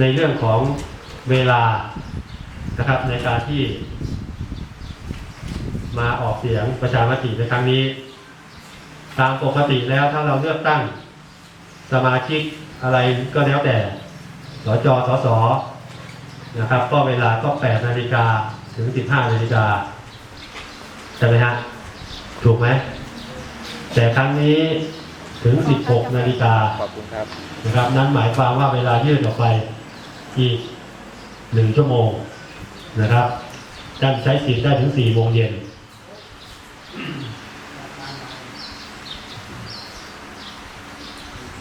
ในเรื่องของเวลานะครับในการที่ มาออกเสียงประชามติในครั้งนี้ ตามปกติแล้วถ้าเราเลือกตั้งสมาชิกอะไรก็แล้วแต่สจสสนะครับ ก็เวลาก็8นาฬิกาถึง15นาฬิกาใช่ไหมฮะถูกไหมแต่ครั้งนี้ถึง 16 นาฬิกาขอบคุณครับนะครับ นั้นหมายความว่าเวลายืดออกไป อีกหนึ่งชั่วโมงนะครับท่านใช้สิทธิ์ได้ถึง4โมงเย็น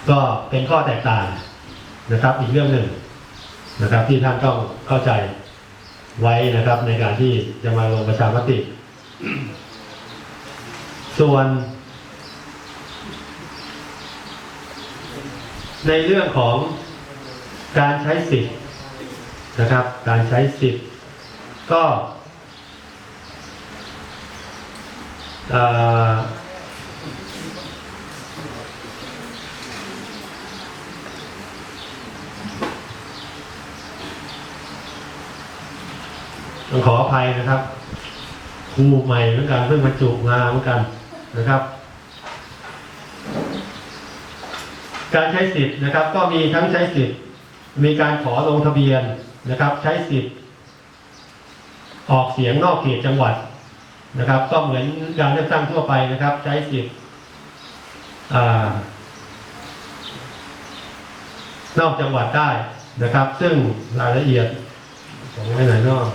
ก็เป็นข้อแตกต่างนะครับ อีกเรื่องหนึ่งนะครับ ที่ท่านต้องเข้าใจไว้นะครับ ในการที่จะมาลงประชามติ ส่วน ในเรื่องของการใช้สิทธิ์ นะครับ การใช้สิทธิ์ก็ต้องขออภัยนะครับครูใหม่เหมือนกันเพิ่งมาจุมาเหมือนกันนะครับ การใช้สิทธิ์นะครับ ก็มีทั้งใช้สิทธิ์ มีการขอลงทะเบียน นะครับ ใช้สิทธิ์ออกเสียงนอกเขตจังหวัดนะครับ ก็เหมือนการเลือกตั้งทั่วไปนะครับ ใช้สิทธิ์นอกจังหวัดได้นะครับ ซึ่งรายละเอียดของไม่ไหนนอก